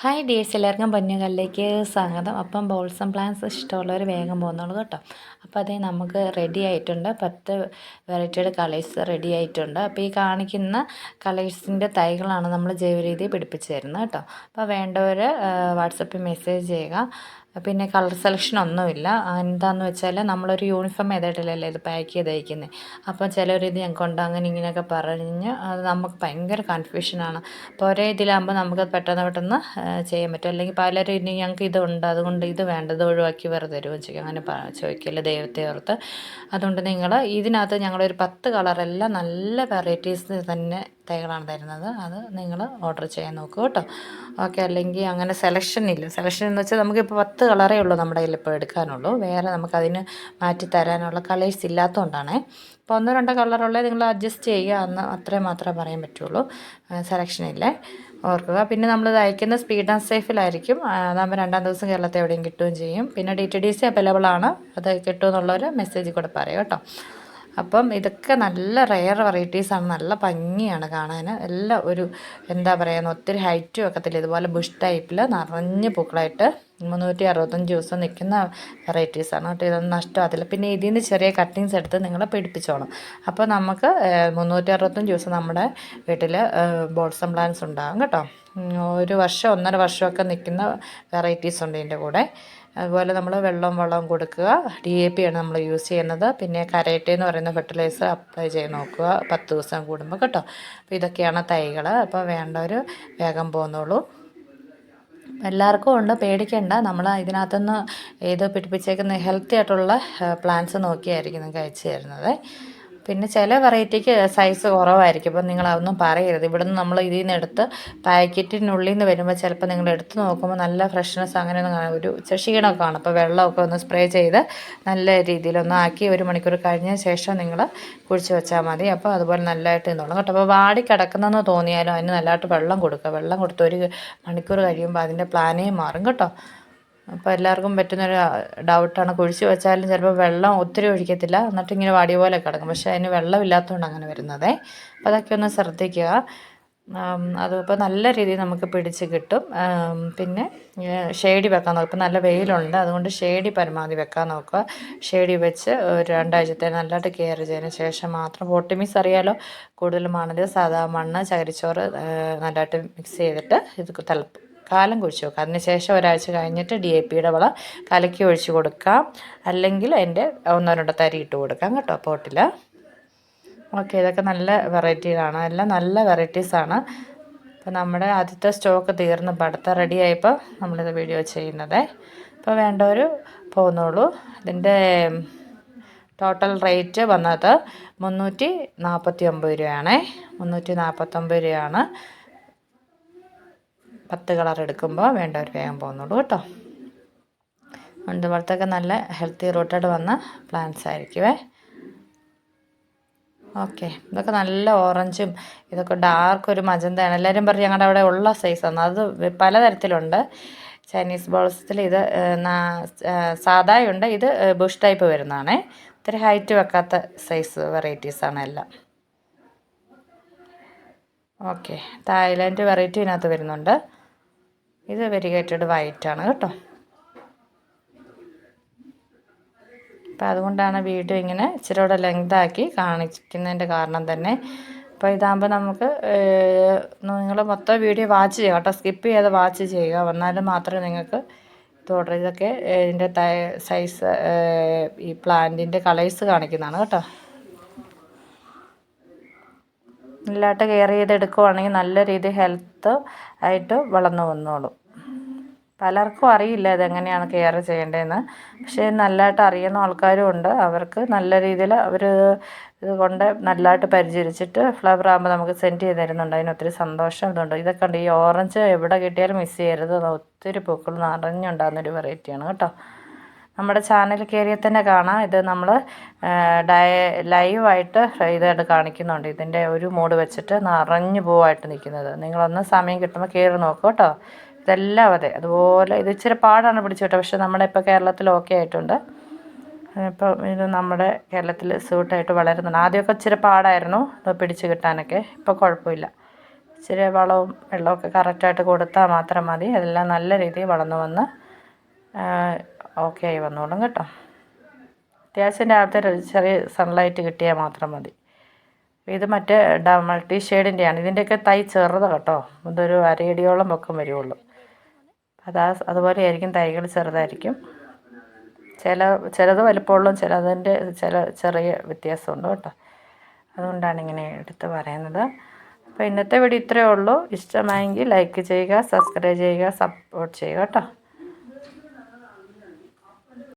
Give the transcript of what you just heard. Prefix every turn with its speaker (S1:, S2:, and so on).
S1: Hi dears എല്ലാവർക്കും പൊന്നുകളിലേക്ക് സ്വാഗതം. അപ്പം ബോൾസം പ്ലാന്റ്സ് ഇഷ്ടമുള്ളവർ വേഗം പോകുന്നുള്ളൂ കേട്ടോ. അപ്പോൾ അതേ നമുക്ക് റെഡി ആയിട്ടുണ്ട്. പത്ത് വെറൈറ്റിയുടെ കളേഴ്സ് റെഡി ആയിട്ടുണ്ട്. അപ്പോൾ ഈ കാണിക്കുന്ന കളേഴ്സിന്റെ തൈകളാണ് നമ്മൾ ജൈവരീതി പിടിപ്പിച്ച് തരുന്നത് കേട്ടോ. അപ്പോൾ വേണ്ടവർ വാട്സപ്പിൽ മെസ്സേജ് ചെയ്യുക. പിന്നെ കളർ സെലക്ഷൻ ഒന്നുമില്ല. എന്താണെന്ന് വെച്ചാൽ നമ്മളൊരു യൂണിഫോം ഏതായിട്ടല്ലേ ഇത് പാക്ക് ചെയ്ത് അയക്കുന്നത് അപ്പോൾ ചിലരിത് ഇത് ഞങ്ങൾക്കുണ്ട് അങ്ങനെ ഇങ്ങനെയൊക്കെ പറഞ്ഞ് അത് നമുക്ക് ഭയങ്കര കൺഫ്യൂഷനാണ് അപ്പോൾ ഒരേ ഇതിലാകുമ്പോൾ നമുക്ക് പെട്ടെന്ന് പെട്ടെന്ന് ചെയ്യാൻ പറ്റും. അല്ലെങ്കിൽ പലരും ഇനി ഞങ്ങൾക്ക് ഇതുണ്ട് അതുകൊണ്ട് ഇത് വേണ്ടത് ഒഴിവാക്കി വെറുതെ തരുമോ ചോദിക്കും അങ്ങനെ ചോദിക്കില്ല ദൈവത്തെ ഓർത്ത്. അതുകൊണ്ട് നിങ്ങൾ ഇതിനകത്ത് ഞങ്ങളൊരു പത്ത് കളറെല്ലാം നല്ല വെറൈറ്റീസ് തന്നെ തൈകളാണ് തരുന്നത് അത് നിങ്ങൾ ഓർഡർ ചെയ്യാൻ നോക്കുക കേട്ടോ. ഓക്കെ അല്ലെങ്കിൽ അങ്ങനെ സെലക്ഷൻ ഇല്ല. സെലക്ഷൻ എന്ന് വെച്ചാൽ നമുക്കിപ്പോൾ പത്ത് കളറേ ഉള്ളൂ നമ്മുടെ കയ്യിൽ ഇപ്പോൾ എടുക്കാനുള്ളൂ. വേറെ നമുക്കതിന് മാറ്റി തരാനുള്ള കളേഴ്സ് ഇല്ലാത്തതുകൊണ്ടാണ് ഇപ്പോൾ ഒന്നോ രണ്ടോ കളറുള്ളത് നിങ്ങൾ അഡ്ജസ്റ്റ് ചെയ്യുക എന്ന് അത്രയും മാത്രമേ പറയാൻ പറ്റുള്ളൂ. സെലക്ഷൻ ഇല്ലേ? ഓർക്കുക. പിന്നെ നമ്മൾ അയക്കുന്ന സ്പീഡ് ആൻഡ് സേഫിലായിരിക്കും അതാകുമ്പോൾ രണ്ടാം ദിവസം കേരളത്തെ എവിടെയും കിട്ടുകയും ചെയ്യും. പിന്നെ D T D C available ആണ്. അത് കിട്ടുമെന്നുള്ളവർ മെസ്സേജ് കൂടെ പറയാം കേട്ടോ. അപ്പം ഇതൊക്കെ നല്ല റെയർ വെറൈറ്റീസാണ് നല്ല ഭംഗിയാണ് കാണാൻ എല്ലാം ഒരു എന്താ പറയുക ഒത്തിരി ഹൈറ്റും ഒക്കത്തില്ല. ഇതുപോലെ ബുഷ് ടൈപ്പിൽ നിറഞ്ഞ് പൂക്കളായിട്ട് മുന്നൂറ്റി അറുപത്തഞ്ച് ദിവസം നിൽക്കുന്ന വെറൈറ്റീസാണ് കേട്ടോ. ഇതൊന്നും നഷ്ടമാകത്തില്ല. പിന്നെ ഇതിൽ നിന്ന് ചെറിയ കട്ടിങ്സ് എടുത്ത് നിങ്ങൾ പിടിപ്പിച്ചോണം. അപ്പോൾ നമുക്ക് മുന്നൂറ്റി അറുപത്തഞ്ച് ദിവസം നമ്മുടെ വീട്ടിൽ ബോൾസം പ്ലാന്റ്സ് ഉണ്ടാകും കേട്ടോ. ഒരു വർഷം ഒന്നര വർഷമൊക്കെ നിൽക്കുന്ന വെറൈറ്റീസ് ഉണ്ട് ഇതിന്റെ കൂടെ. അതുപോലെ നമ്മൾ വെള്ളം വളം കൊടുക്കുക. ഡി എ പി ആണ് നമ്മൾ യൂസ് ചെയ്യുന്നത്. പിന്നെ കരയട്ടെ എന്ന് പറയുന്ന ഫെർട്ടിലൈസർ അപ്ലൈ ചെയ്ത് നോക്കുക. പത്ത് ദിവസം കൂടുമ്പോൾ കേട്ടോ. അപ്പോൾ ഇതൊക്കെയാണ് തൈകൾ അപ്പോൾ വേണ്ടവർ വേഗം പോകുന്നുള്ളൂ എല്ലാവർക്കും ഉണ്ട്. പേടിക്കേണ്ട. നമ്മൾ ഇതിനകത്തുനിന്ന് ഏത് പിടിപ്പിച്ചേക്കുന്ന ഹെൽത്തി ആയിട്ടുള്ള പ്ലാന്റ്സ് നോക്കിയായിരിക്കും നിങ്ങൾക്ക് അയച്ചു തരുന്നത്. പിന്നെ ചില വെറൈറ്റിക്ക് സൈസ് കുറവായിരിക്കും. അപ്പം നിങ്ങൾ അതൊന്നും പറയരുത്. ഇവിടുന്ന് നമ്മൾ ഇതിൽ നിന്ന് എടുത്ത് പാക്കറ്റിനുള്ളിൽ നിന്ന് വരുമ്പോൾ ചിലപ്പോൾ നിങ്ങൾ എടുത്ത് നോക്കുമ്പോൾ നല്ല ഫ്രഷ്നെസ് അങ്ങനെയൊന്നും കാണാം. ഒരു ക്ഷീണമൊക്കെ കാണും. അപ്പോൾ വെള്ളമൊക്കെ ഒന്ന് സ്പ്രേ ചെയ്ത് നല്ല രീതിയിലൊന്ന് ആക്കി ഒരു മണിക്കൂർ കഴിഞ്ഞ ശേഷം നിങ്ങൾ കുഴിച്ച് വെച്ചാൽ മതി. അപ്പോൾ അതുപോലെ നല്ലതായിട്ട് നിന്നോളും കേട്ടോ. അപ്പോൾ വാടി കിടക്കുന്നതെന്ന് തോന്നിയാലും അതിന് നല്ലതായിട്ട് വെള്ളം കൊടുക്കുക. വെള്ളം കൊടുത്ത് ഒരു മണിക്കൂർ കഴിയുമ്പോൾ അതിന്റെ പ്ലാനേ മാറും കേട്ടോ. അപ്പോൾ എല്ലാവർക്കും പറ്റുന്നൊരു ഡൗട്ടാണ് കുഴിച്ച് വെച്ചാലും ചിലപ്പോൾ വെള്ളം ഒത്തിരി ഒഴിക്കത്തില്ല. എന്നിട്ട് ഇങ്ങനെ വാടിയ പോലെ കിടക്കും. പക്ഷേ അതിന് വെള്ളമില്ലാത്തതുകൊണ്ട് അങ്ങനെ വരുന്നത്. അപ്പോൾ അതൊക്കെ ഒന്ന് ശ്രദ്ധിക്കുക. അതിപ്പോൾ നല്ല രീതിയിൽ നമുക്ക് പിടിച്ച് കിട്ടും. പിന്നെ ഷെയ്ഡി വെക്കാൻ നോക്കുക. ഇപ്പം നല്ല വെയിലുണ്ട്. അതുകൊണ്ട് ഷെയ്ഡി പരമാവധി വെക്കാൻ നോക്കുക. ഷെയ്ഡി വെച്ച് ഒരു രണ്ടാഴ്ചത്തെ നല്ലതായിട്ട് കെയർ ചെയ്തതിന് ശേഷം മാത്രം പൊട്ടിമിക്സ് അറിയാലോ? കൂടുതൽ മണൽ സാധാ മണ്ണ് ചകരിച്ചോറ് നല്ലതായിട്ട് മിക്സ് ചെയ്തിട്ട് ഇത് തലപ്പ് കാലം കുഴിച്ച് വെക്കുക അതിനുശേഷം ഒരാഴ്ച കഴിഞ്ഞിട്ട് ഡി എ പിയുടെ വളം കലക്കി ഒഴിച്ച് കൊടുക്കാം. അല്ലെങ്കിൽ അതിന്റെ ഒന്നോ രണ്ടോ തരി ഇട്ട് കൊടുക്കാം കേട്ടോ പോട്ടിൽ ഓക്കെ ഇതൊക്കെ നല്ല വെറൈറ്റികളാണ് എല്ലാം നല്ല വെറൈറ്റീസാണ് അപ്പോൾ നമ്മുടെ ആദ്യത്തെ സ്റ്റോക്ക് തീർന്ന് പടുത്ത റെഡി ആയപ്പോൾ നമ്മളിത് വീഡിയോ ചെയ്യുന്നത്. അപ്പോൾ വേണ്ടവർ പോന്നോളൂ. ഇതിന്റെ ടോട്ടൽ റേറ്റ് വന്നത് മുന്നൂറ്റി നാൽപ്പത്തി ഒമ്പത് രൂപയാണേ. മുന്നൂറ്റി നാൽപ്പത്തൊമ്പത് രൂപയാണ്. പത്ത് കളർ എടുക്കുമ്പോൾ വേണ്ട ഒരു വേഗം പോകുന്നുള്ളൂ കേട്ടോ. ഇതുപോലത്തൊക്കെ നല്ല ഹെൽത്തി റൂട്ടഡ് വന്ന പ്ലാന്റ്സ് ആയിരിക്കുമേ ഓക്കെ ഇതൊക്കെ നല്ല ഓറഞ്ചും ഇതൊക്കെ ഡാർക്ക് ഒരു മജന്തയാണ്. എല്ലാവരും പറഞ്ഞ് ഞങ്ങളുടെ അവിടെ ഉള്ള സൈസാണ് അത് പലതരത്തിലുണ്ട്. ചൈനീസ് ബോൾസത്തിൽ ഇത് സാധായുണ്ട് ഇത് ബുഷ് ടൈപ്പ് വരുന്നതാണ്. ഇത്തിരി ഹൈറ്റ് വെക്കാത്ത സൈസ് വെറൈറ്റീസാണ് എല്ലാം. ഓക്കെ തായ്ലാൻഡ് വെറൈറ്റി ഇതിനകത്ത് വരുന്നുണ്ട്. ഇത് വെരിഗേറ്റഡ് വൈറ്റാണ് കേട്ടോ. അപ്പം അതുകൊണ്ടാണ് വീഡിയോ ഇങ്ങനെ ഇച്ചിരി കൂടെ ലെങ്താക്കി കാണിക്കുന്നതിന്റെ കാരണം തന്നെ. അപ്പോൾ ഇതാകുമ്പോൾ നമുക്ക് നിങ്ങൾ മൊത്തം വീഡിയോ വാച്ച് ചെയ്യുക കേട്ടോ. സ്കിപ്പ് ചെയ്ത് വാച്ച് ചെയ്യുക. വന്നാലും മാത്രമേ നിങ്ങൾക്ക് ഇത് ഓർഡർ ഇതൊക്കെ ഇതിന്റെ സൈസ് ഈ പ്ലാന്റിന്റെ കളേഴ്സ് കാണിക്കുന്നതാണ് കേട്ടോ. നല്ലതായിട്ട് കെയർ ചെയ്തെടുക്കുവാണെങ്കിൽ നല്ല രീതിയിൽ ഹെൽത്ത് ആയിട്ട് വളർന്നു വന്നോളും. പലർക്കും അറിയില്ല ഇതെങ്ങനെയാണ് കെയർ ചെയ്യേണ്ടതെന്ന്. പക്ഷേ നല്ലതായിട്ട് അറിയുന്ന ആൾക്കാരും ഉണ്ട്. അവർക്ക് നല്ല രീതിയിൽ അവർ ഇത് കൊണ്ട് നല്ലതായിട്ട് പരിചരിച്ചിട്ട് ഫ്ലവർ ആകുമ്പോൾ നമുക്ക് സെൻഡ് ചെയ്ത് തരുന്നുണ്ട്. അതിന് ഒത്തിരി സന്തോഷം ഇതുണ്ട്. ഇതൊക്കെ ഉണ്ട് ഈ ഓറഞ്ച് എവിടെ കിട്ടിയാലും മിസ് ചെയ്യരുത്. ഒത്തിരി പൂക്കൾ നിറഞ്ഞുണ്ടാകുന്നൊരു വെറൈറ്റിയാണ് കേട്ടോ. നമ്മുടെ ചാനൽ കയറിയാൽ തന്നെ കാണാം. ഇത് നമ്മൾ ഡയ ലൈവായിട്ട് ഇതായിട്ട് കാണിക്കുന്നുണ്ട്. ഇതിന്റെ ഒരു മൂഡ് വെച്ചിട്ട് നിറഞ്ഞു പോവായിട്ട് നിൽക്കുന്നത്. നിങ്ങളൊന്ന് സമയം കിട്ടുമ്പോൾ കയറി നോക്കൂ കേട്ടോ. ഇതെല്ലാം അതെ. അതുപോലെ ഇത് ഇച്ചിരി പാടാണ് പിടിച്ചു കേട്ടോ. പക്ഷെ നമ്മുടെ ഇപ്പോൾ കേരളത്തിൽ ഓക്കെ ആയിട്ടുണ്ട്. ഇപ്പം ഇത് നമ്മുടെ കേരളത്തിൽ സൂട്ടായിട്ട് വളരുന്നുണ്ട്. ആദ്യമൊക്കെ ഇച്ചിരി പാടായിരുന്നു. പിടിച്ച് കിട്ടാനൊക്കെ. ഇപ്പോൾ കുഴപ്പമില്ല. ഇച്ചിരി വളവും വെള്ളമൊക്കെ കറക്റ്റായിട്ട് കൊടുത്താൽ മാത്രം മതി. അതെല്ലാം നല്ല രീതിയിൽ വളർന്നു വന്ന് ഓക്കെ ആയി വന്നോളും കേട്ടോ. അത്യാവശ്യം രാവിലത്തെ ചെറിയ സൺലൈറ്റ് കിട്ടിയാൽ മാത്രം മതി. ഇത് മറ്റേ മൾട്ടി ഷെയ്ഡിന്റെയാണ് ഇതിന്റെയൊക്കെ തൈ ചെറുത് കേട്ടോ. ഇതൊരു അരയടിയോളം പൊക്കം വരുള്ളൂ. അതാ അതുപോലെ ആയിരിക്കും തൈകൾ ചെറുതായിരിക്കും. ചില ചിലത് വലിപ്പമുള്ളൂ ചിലതിന്റെ ചില ചെറിയ വ്യത്യാസമുണ്ട് കേട്ടോ. അതുകൊണ്ടാണ് ഇങ്ങനെ എടുത്ത് പറയുന്നത്. അപ്പോൾ ഇന്നത്തെ വീഡിയോ ഇത്രയേ ഉള്ളൂ. ഇഷ്ടമായെങ്കിൽ ലൈക്ക് ചെയ്യുക സബ്സ്ക്രൈബ് ചെയ്യുക സപ്പോർട്ട് ചെയ്യുക കേട്ടോ.